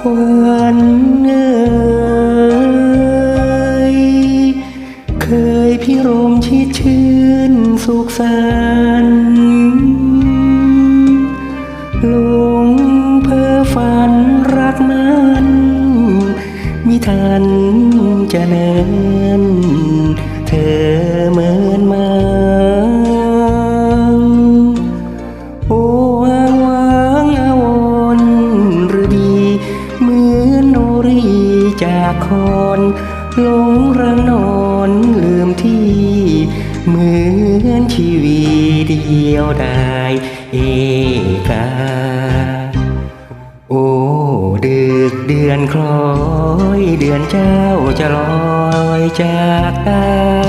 ควันเอ่ยเคยพิรมชิดชื่นสุขสันต์หลงเพ้อฝันรักมันมิทันจะเนินเธอ หลงรังนอนลืมที่ เหมือนชีวีเดียวดายเอกาโอ้ดึกเดือนคล้อย เดือนเจ้าจะลอยจากตา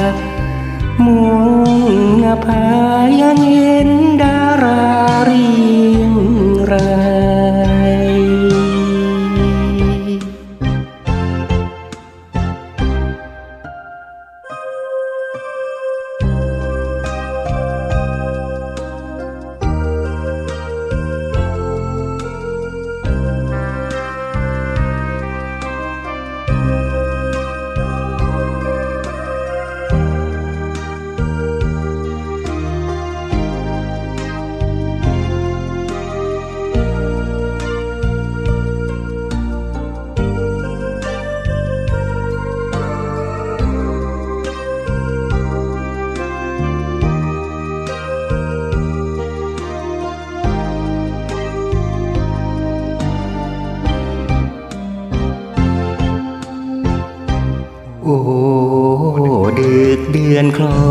ดึกเดือนคล้อ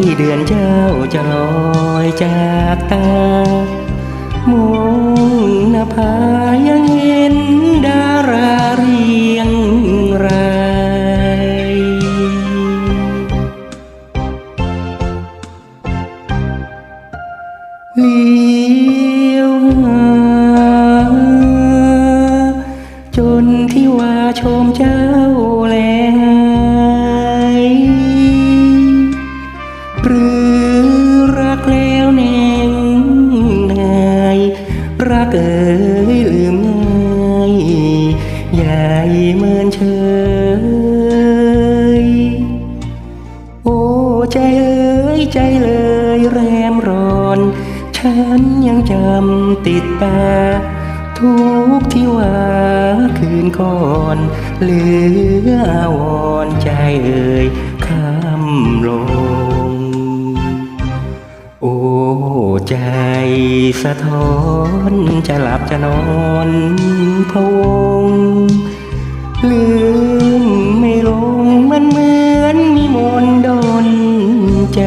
ยเดือนเจ้าจะลอยจากตามงหน้าผา รักเอ๋ยลืมง่ายใหญ่เมินเฉยโอ้ใจเอ๋ยใจเลยแรมร้อน ฉันยังจำติดตาทุกที่ว่าคืนก่อนเหลืออาวรใจเอ่ยคำลง โอ้ใจ สะท้อนจะหลับจะนอนพะวง ลืมไม่ลงมันเหมือนมีมนดนใจ